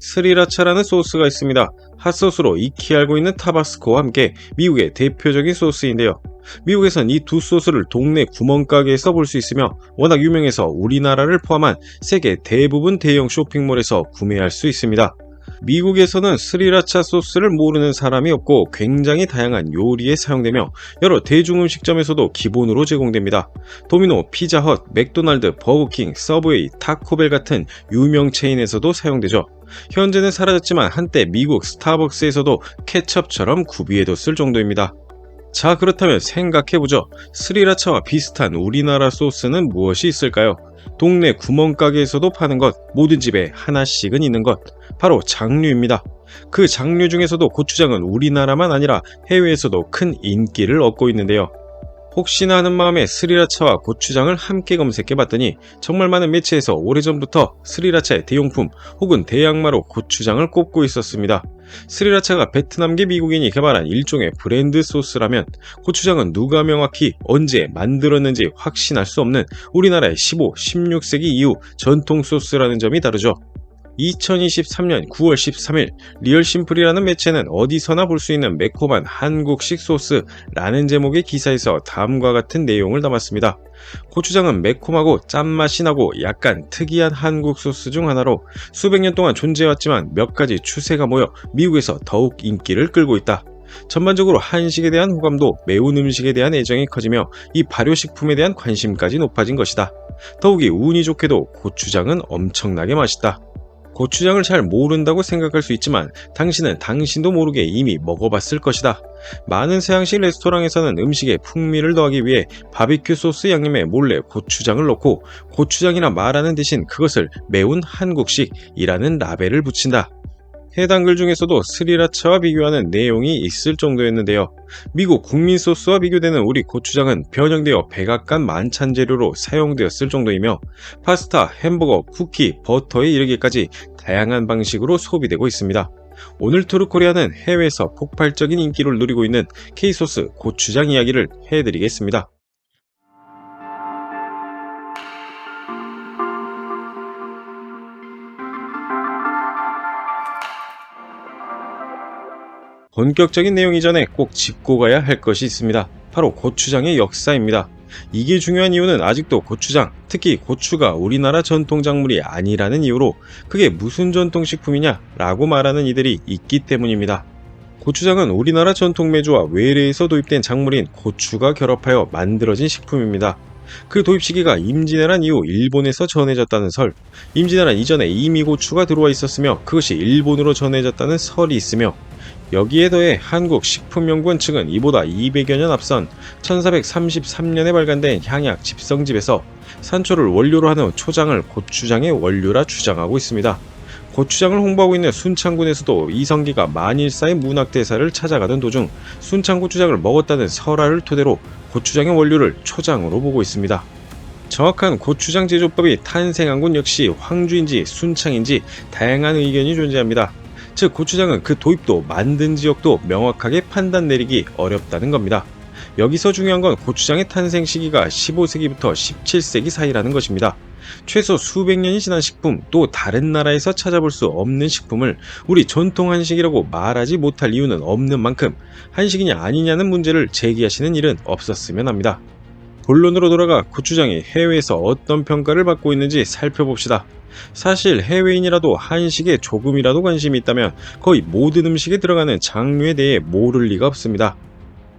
스리라차라는 소스가 있습니다. 핫소스로 익히 알고 있는 타바스코와 함께 미국의 대표적인 소스인데요. 미국에선 이 두 소스를 동네 구멍가게에서 볼 수 있으며 워낙 유명해서 우리나라를 포함한 세계 대부분 대형 쇼핑몰에서 구매할 수 있습니다. 미국에서는 스리라차 소스를 모르는 사람이 없고 굉장히 다양한 요리에 사용되며 여러 대중음식점에서도 기본으로 제공됩니다. 도미노, 피자헛, 맥도날드, 버거킹, 서브웨이, 타코벨 같은 유명 체인에서도 사용되죠. 현재는 사라졌지만 한때 미국 스타벅스에서도 케첩처럼 구비해뒀을 정도입니다. 자 그렇다면 생각해보죠. 스리라차와 비슷한 우리나라 소스는 무엇이 있을까요? 동네 구멍가게에서도 파는 것, 모든 집에 하나씩은 있는 것, 바로 장류입니다. 그 장류 중에서도 고추장은 우리나라만 아니라 해외에서도 큰 인기를 얻고 있는데요. 혹시나 하는 마음에 스리라차와 고추장을 함께 검색해 봤더니 정말 많은 매체에서 오래전부터 스리라차의 대용품 혹은 대양마로 고추장을 꼽고 있었습니다. 스리라차가 베트남계 미국인이 개발한 일종의 브랜드 소스라면 고추장은 누가 명확히 언제 만들었는지 확신할 수 없는 우리나라의 15, 16세기 이후 전통 소스라는 점이 다르죠. 2023년 9월 13일 리얼심플이라는 매체는 어디서나 볼 수 있는 매콤한 한국식 소스라는 제목의 기사에서 다음과 같은 내용을 담았습니다. 고추장은 매콤하고 짠맛이 나고 약간 특이한 한국 소스 중 하나로 수백 년 동안 존재해왔지만 몇 가지 추세가 모여 미국에서 더욱 인기를 끌고 있다. 전반적으로 한식에 대한 호감도 매운 음식에 대한 애정이 커지며 이 발효식품에 대한 관심까지 높아진 것이다. 더욱이 운이 좋게도 고추장은 엄청나게 맛있다. 고추장을 잘 모른다고 생각할 수 있지만 당신은 당신도 모르게 이미 먹어봤을 것이다. 많은 서양식 레스토랑에서는 음식에 풍미를 더하기 위해 바비큐 소스 양념에 몰래 고추장을 넣고 고추장이라 말하는 대신 그것을 매운 한국식이라는 라벨을 붙인다. 해당 글 중에서도 스리라차와 비교하는 내용이 있을 정도였는데요. 미국 국민 소스와 비교되는 우리 고추장은 변형되어 백악관 만찬 재료로 사용되었을 정도이며 파스타, 햄버거, 쿠키, 버터에 이르기까지 다양한 방식으로 소비되고 있습니다. 오늘 투르코리아는 해외에서 폭발적인 인기를 누리고 있는 K소스 고추장 이야기를 해드리겠습니다. 본격적인 내용 이전에 꼭 짚고 가야 할 것이 있습니다. 바로 고추장의 역사입니다. 이게 중요한 이유는 아직도 고추장, 특히 고추가 우리나라 전통작물이 아니라는 이유로 그게 무슨 전통식품이냐 라고 말하는 이들이 있기 때문입니다. 고추장은 우리나라 전통 메주와 외래에서 도입된 작물인 고추가 결합하여 만들어진 식품입니다. 그 도입 시기가 임진왜란 이후 일본에서 전해졌다는 설, 임진왜란 이전에 이미 고추가 들어와 있었으며 그것이 일본으로 전해졌다는 설이 있으며 여기에 더해 한국식품연구원 측은 이보다 200여 년 앞선 1433년에 발간된 향약 집성집에서 산초를 원료로 하는 초장을 고추장의 원료라 주장하고 있습니다. 고추장을 홍보하고 있는 순창군에서도 이성기가 만일사의 문학대사를 찾아가던 도중 순창고추장을 먹었다는 설화를 토대로 고추장의 원료를 초장으로 보고 있습니다. 정확한 고추장 제조법이 탄생한 곳 역시 황주인지 순창인지 다양한 의견이 존재합니다. 즉 고추장은 그 도입도 만든 지역도 명확하게 판단 내리기 어렵다는 겁니다. 여기서 중요한 건 고추장의 탄생 시기가 15세기부터 17세기 사이라는 것입니다. 최소 수백 년이 지난 식품 또 다른 나라에서 찾아볼 수 없는 식품을 우리 전통 한식이라고 말하지 못할 이유는 없는 만큼 한식이냐 아니냐는 문제를 제기하시는 일은 없었으면 합니다. 본론으로 돌아가 고추장이 해외에서 어떤 평가를 받고 있는지 살펴봅시다. 사실 해외인이라도 한식에 조금이라도 관심이 있다면 거의 모든 음식에 들어가는 장류에 대해 모를 리가 없습니다.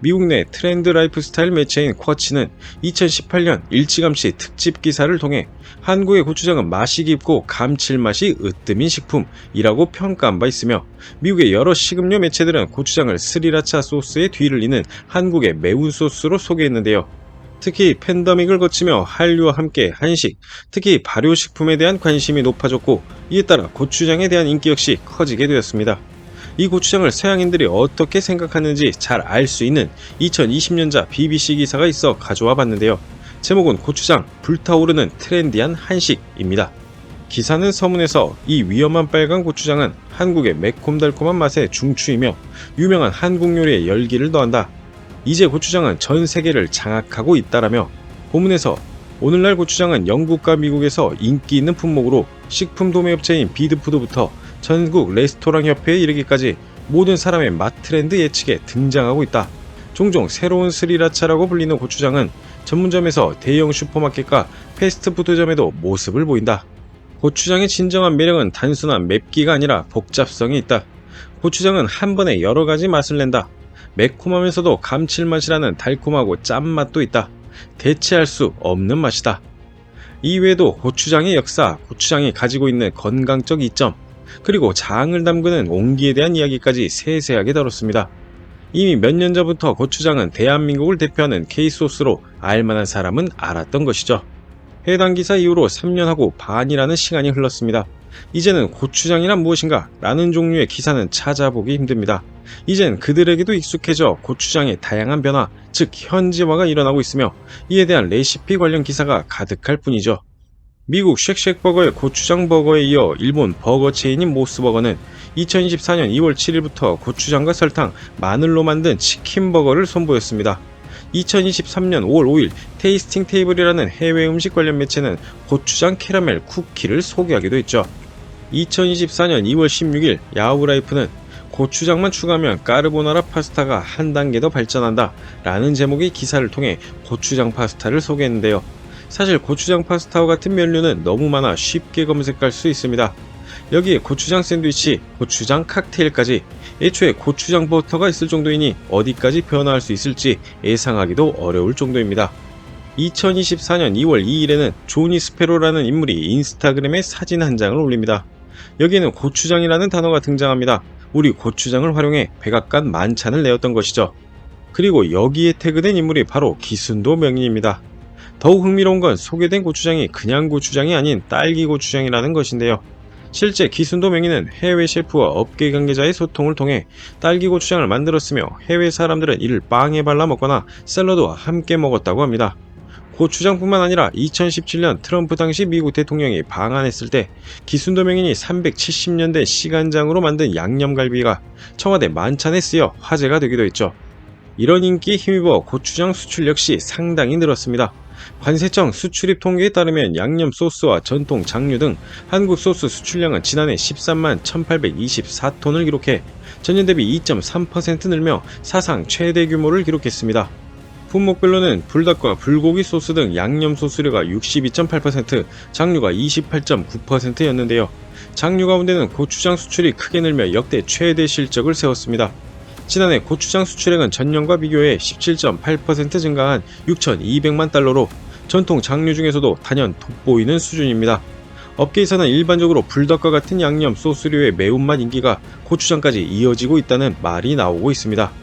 미국 내 트렌드 라이프 스타일 매체인 쿼치는 2018년 일찌감치 특집 기사를 통해 한국의 고추장은 맛이 깊고 감칠맛이 으뜸인 식품이라고 평가한 바 있으며 미국의 여러 식음료 매체들은 고추장을 스리라차 소스의 뒤를 잇는 한국의 매운 소스로 소개했는데요. 특히 팬데믹을 거치며 한류와 함께 한식, 특히 발효식품에 대한 관심이 높아졌고 이에 따라 고추장에 대한 인기 역시 커지게 되었습니다. 이 고추장을 서양인들이 어떻게 생각하는지 잘 알 수 있는 2020년자 BBC 기사가 있어 가져와 봤는데요. 제목은 고추장 불타오르는 트렌디한 한식입니다. 기사는 서문에서 이 위험한 빨간 고추장은 한국의 매콤달콤한 맛의 중추이며 유명한 한국 요리에 열기를 더한다. 이제 고추장은 전 세계를 장악하고 있다라며 본문에서 오늘날 고추장은 영국과 미국에서 인기 있는 품목으로 식품 도매업체인 비드푸드부터 전국 레스토랑 협회에 이르기까지 모든 사람의 맛 트렌드 예측에 등장하고 있다. 종종 새로운 스리라차라고 불리는 고추장은 전문점에서 대형 슈퍼마켓과 패스트푸드점에도 모습을 보인다. 고추장의 진정한 매력은 단순한 맵기가 아니라 복잡성이 있다. 고추장은 한 번에 여러 가지 맛을 낸다. 매콤하면서도 감칠맛이라는 달콤하고 짠맛도 있다. 대체할 수 없는 맛이다. 이외에도 고추장의 역사, 고추장이 가지고 있는 건강적 이점, 그리고 장을 담그는 온기에 대한 이야기까지 세세하게 다뤘습니다. 이미 몇 년 전부터 고추장은 대한민국을 대표하는 K소스로 알만한 사람은 알았던 것이죠. 해당 기사 이후로 3년하고 반이라는 시간이 흘렀습니다. 이제는 고추장이란 무엇인가 라는 종류의 기사는 찾아보기 힘듭니다. 이젠 그들에게도 익숙해져 고추장의 다양한 변화, 즉 현지화가 일어나고 있으며 이에 대한 레시피 관련 기사가 가득할 뿐이죠. 미국 쉑쉑버거의 고추장 버거에 이어 일본 버거 체인인 모스버거는 2024년 2월 7일부터 고추장과 설탕, 마늘로 만든 치킨 버거를 선보였습니다. 2023년 5월 5일 테이스팅 테이블이라는 해외 음식 관련 매체는 고추장 캐러멜 쿠키를 소개하기도 했죠. 2024년 2월 16일 야후라이프는 고추장만 추가하면 까르보나라 파스타가 한 단계 더 발전한다 라는 제목의 기사를 통해 고추장 파스타를 소개했는데요. 사실 고추장 파스타와 같은 면류는 너무 많아 쉽게 검색할 수 있습니다. 여기에 고추장 샌드위치, 고추장 칵테일까지 애초에 고추장 버터가 있을 정도이니 어디까지 변화할 수 있을지 예상하기도 어려울 정도입니다. 2024년 2월 2일에는 조니 스페로라는 인물이 인스타그램에 사진 한 장을 올립니다. 여기에는 고추장이라는 단어가 등장합니다. 우리 고추장을 활용해 백악관 만찬을 내었던 것이죠. 그리고 여기에 태그된 인물이 바로 기순도 명인입니다. 더욱 흥미로운 건 소개된 고추장이 그냥 고추장이 아닌 딸기 고추장이라는 것인데요. 실제 기순도 명인은 해외 셰프와 업계 관계자의 소통을 통해 딸기 고추장을 만들었으며 해외 사람들은 이를 빵에 발라 먹거나 샐러드와 함께 먹었다고 합니다. 고추장뿐만 아니라 2017년 트럼프 당시 미국 대통령이 방한했을 때 기순도 명인이 370년대 시간장으로 만든 양념갈비가 청와대 만찬에 쓰여 화제가 되기도 했죠. 이런 인기에 힘입어 고추장 수출 역시 상당히 늘었습니다. 관세청 수출입 통계에 따르면 양념 소스와 전통 장류 등 한국 소스 수출량은 지난해 13만 1824톤을 기록해 전년 대비 2.3% 늘며 사상 최대 규모를 기록했습니다. 품목별로는 불닭과 불고기 소스 등 양념 소스류가 62.8%, 장류가 28.9%였는데요. 장류 가운데는 고추장 수출이 크게 늘며 역대 최대 실적을 세웠습니다. 지난해 고추장 수출액은 전년과 비교해 17.8% 증가한 6,200만 달러로 전통 장류 중에서도 단연 돋보이는 수준입니다. 업계에서는 일반적으로 불닭과 같은 양념 소스류의 매운맛 인기가 고추장까지 이어지고 있다는 말이 나오고 있습니다.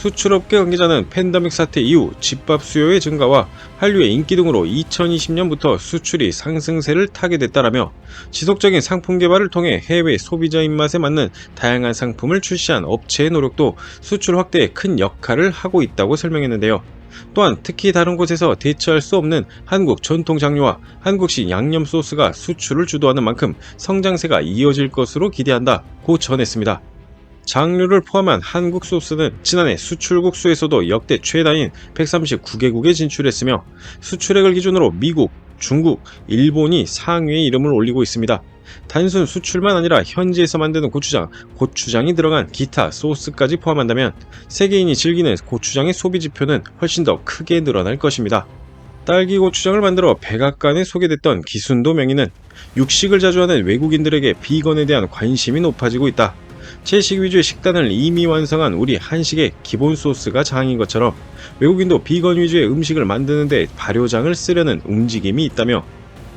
수출업계 관계자는 팬데믹 사태 이후 집밥 수요의 증가와 한류의 인기 등으로 2020년부터 수출이 상승세를 타게 됐다라며 지속적인 상품 개발을 통해 해외 소비자 입맛에 맞는 다양한 상품을 출시한 업체의 노력도 수출 확대에 큰 역할을 하고 있다고 설명했는데요. 또한 특히 다른 곳에서 대처할 수 없는 한국 전통 장류와 한국식 양념 소스가 수출을 주도하는 만큼 성장세가 이어질 것으로 기대한다 고 전했습니다. 장류를 포함한 한국 소스는 지난해 수출국 수에서도 역대 최다인 139개국에 진출했으며 수출액을 기준으로 미국, 중국, 일본이 상위의 이름을 올리고 있습니다. 단순 수출만 아니라 현지에서 만드는 고추장, 고추장이 들어간 기타 소스까지 포함한다면 세계인이 즐기는 고추장의 소비 지표는 훨씬 더 크게 늘어날 것입니다. 딸기 고추장을 만들어 백악관에 소개됐던 기순도 명의는 육식을 자주 하는 외국인들에게 비건에 대한 관심이 높아지고 있다. 채식 위주의 식단을 이미 완성한 우리 한식의 기본 소스가 장인 것처럼 외국인도 비건 위주의 음식을 만드는데 발효장을 쓰려는 움직임이 있다며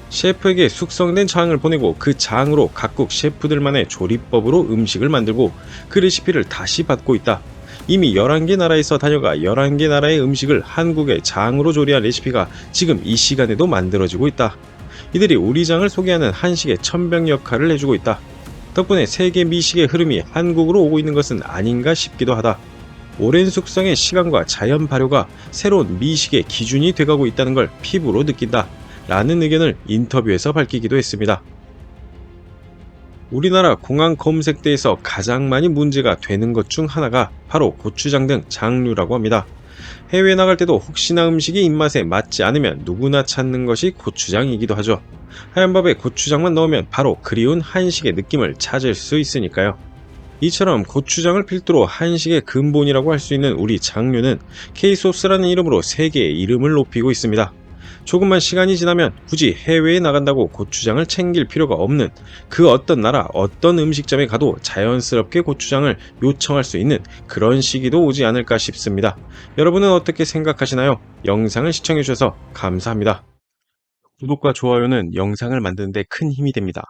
셰프에게 숙성된 장을 보내고 그 장으로 각국 셰프들만의 조리법으로 음식을 만들고 그 레시피를 다시 받고 있다. 이미 11개 나라에서 다녀가 11개 나라의 음식을 한국의 장으로 조리한 레시피가 지금 이 시간에도 만들어지고 있다. 이들이 우리 장을 소개하는 한식의 천병 역할을 해주고 있다. 덕분에 세계 미식의 흐름이 한국으로 오고 있는 것은 아닌가 싶기도 하다. 오랜 숙성의 시간과 자연 발효가 새로운 미식의 기준이 돼가고 있다는 걸 피부로 느낀다. 라는 의견을 인터뷰에서 밝히기도 했습니다. 우리나라 공항 검색대에서 가장 많이 문제가 되는 것 중 하나가 바로 고추장 등 장류라고 합니다. 해외 나갈 때도 혹시나 음식이 입맛에 맞지 않으면 누구나 찾는 것이 고추장이기도 하죠. 하얀 밥에 고추장만 넣으면 바로 그리운 한식의 느낌을 찾을 수 있으니까요. 이처럼 고추장을 필두로 한식의 근본이라고 할 수 있는 우리 장류는 K소스라는 이름으로 세계의 이름을 높이고 있습니다. 조금만 시간이 지나면 굳이 해외에 나간다고 고추장을 챙길 필요가 없는 그 어떤 나라 어떤 음식점에 가도 자연스럽게 고추장을 요청할 수 있는 그런 시기도 오지 않을까 싶습니다. 여러분은 어떻게 생각하시나요? 영상을 시청해주셔서 감사합니다. 구독과 좋아요는 영상을 만드는 데 큰 힘이 됩니다.